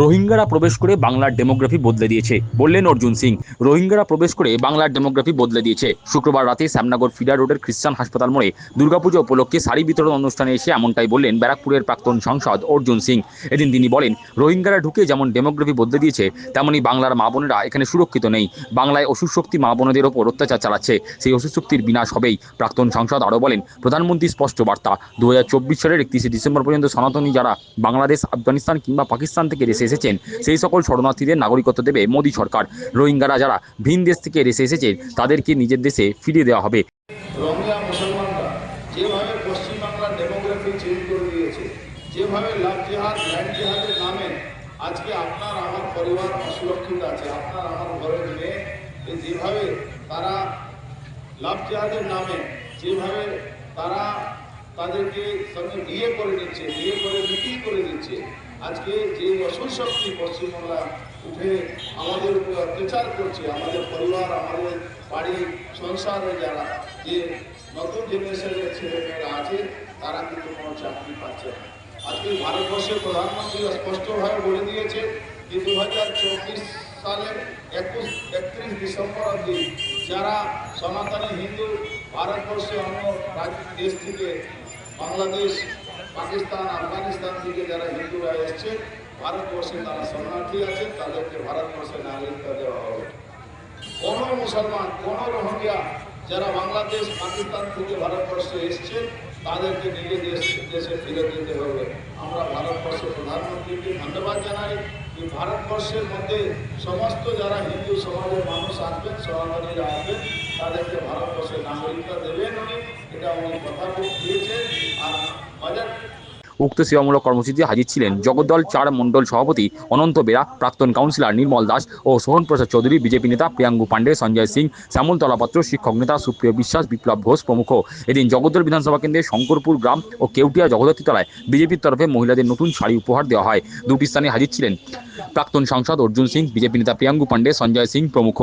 রোহিঙ্গারা প্রবেশ করে বাংলার ডেমোগ্রাফি বদলে দিয়েছে, বললেন অর্জুন সিং। রোহিঙ্গারা প্রবেশ করে বাংলার ডেমোগ্রাফি বদলে দিয়েছে। শুক্রবার রাতে শ্যামনগর ফিডার রোডের খ্রিস্টান হাসপাতাল মোড়ে দুর্গাপুজো উপলক্ষে শাড়ি বিতরণ অনুষ্ঠানে এসে এমনটাই বললেন ব্যারাকপুরের প্রাক্তন সাংসদ অর্জুন সিং। এদিন তিনি বলেন, রোহিঙ্গারা ঢুকে যেমন ডেমোগ্রাফি বদলে দিয়েছে, তেমনি বাংলার মা বোনেরা এখানে সুরক্ষিত নেই। বাংলায় অসুর শক্তি মা বোনদের ওপর অত্যাচার চালাচ্ছে, সেই অসুর শক্তির বিনাশ হবেই। প্রাক্তন সাংসদ আরও বলেন, প্রধানমন্ত্রী স্পষ্ট বার্তা দু হাজার চব্বিশ সালের একত্রিশে ডিসেম্বর পর্যন্ত সনাতনী যারা বাংলাদেশ, আফগানিস্তান কিংবা পাকিস্তান থেকে দেশে এসেছেন। সেই সকল শরণার্থীদের নাগরিকত্ব দেবে মোদী সরকার। রোহিঙ্গারা যারা ভিন দেশ থেকে দেশে এসেছেন, তাদেরকে নিজের দেশে ফিরিয়ে দেওয়া হবে। আজকে আপনার আমার পরিবার অসুরক্ষিত আছে, আপনার আমার ঘরের মেয়ে যেভাবে তারা লাভ জেহাদের নামে যেভাবে তারা তাদেরকে সঙ্গে বিয়ে করে নিচ্ছে বিয়ে করে বিক্রি করে দিচ্ছে আজকে যে অসুর শক্তি পশ্চিমবাংলা উঠে আমাদের উপর অত্যাচার করছে, আমাদের পরিবার, আমাদের বাড়ি সংসারে যারা, যে নতুন জেনারেশনের ছেলেমেয়েরা আছে, তারা কিন্তু কোনো চাকরি পাচ্ছে না। আজকে ভারতবর্ষের প্রধানমন্ত্রী স্পষ্টভাবে বলে দিয়েছে যে দু হাজার চব্বিশ সালের একুশ, একত্রিশ ডিসেম্বর অবধি যারা সনাতনী হিন্দু ভারতবর্ষে অন্য রাজ্য দেশ থেকে বাংলাদেশ, পাকিস্তান, আফগানিস্তান থেকে যারা হিন্দুরা এসছে, ভারতবর্ষে তারা শরণার্থী আছে, তাদেরকে ভারতবর্ষে নাগরিকতা দেওয়া হবে। কোন মুসলমান, কোন রোহিঙ্গা যারা বাংলাদেশ, পাকিস্তান থেকে ভারতবর্ষে এসছে, তাদেরকে নিজে দেশ দেশে ফিরে দিতে হবে। আমরা ভারতবর্ষের প্রধানমন্ত্রীকে ধন্যবাদ জানাই যে ভারতবর্ষের মধ্যে সমস্ত যারা হিন্দু সমাজের মানুষ আসবেন, সনাতনীরা আসবেন, তাদেরকে ভারতবর্ষের উক্ত সেবামূলক কর্মসূচিতে হাজির ছিলেন জগদ্দল চার মণ্ডল সভাপতি অনন্ত বেরা, প্রাক্তন কাউন্সিলর নির্মল দাস ও সোহন প্রসাদ চৌধুরী, বিজেপি নেতা প্রিয়াঙ্গু পাণ্ডে সঞ্জয় সিং, শ্যামল তলাপাত্র, শিক্ষক নেতা সুপ্রিয় বিশ্বাস, বিপ্লব ঘোষ প্রমুখ। এদিন জগদ্দল বিধানসভা কেন্দ্রের শঙ্করপুর গ্রাম ও কেউটিয়া জগদ্ধাত্রী তলায় বিজেপির তরফে মহিলাদের নতুন শাড়ি উপহার দেওয়া হয়। দুটি স্থানে হাজির ছিলেন প্রাক্তন সাংসদ অর্জুন সিং, বিজেপি নেতা প্রিয়াঙ্গু পাণ্ডে সঞ্জয় সিং প্রমুখ।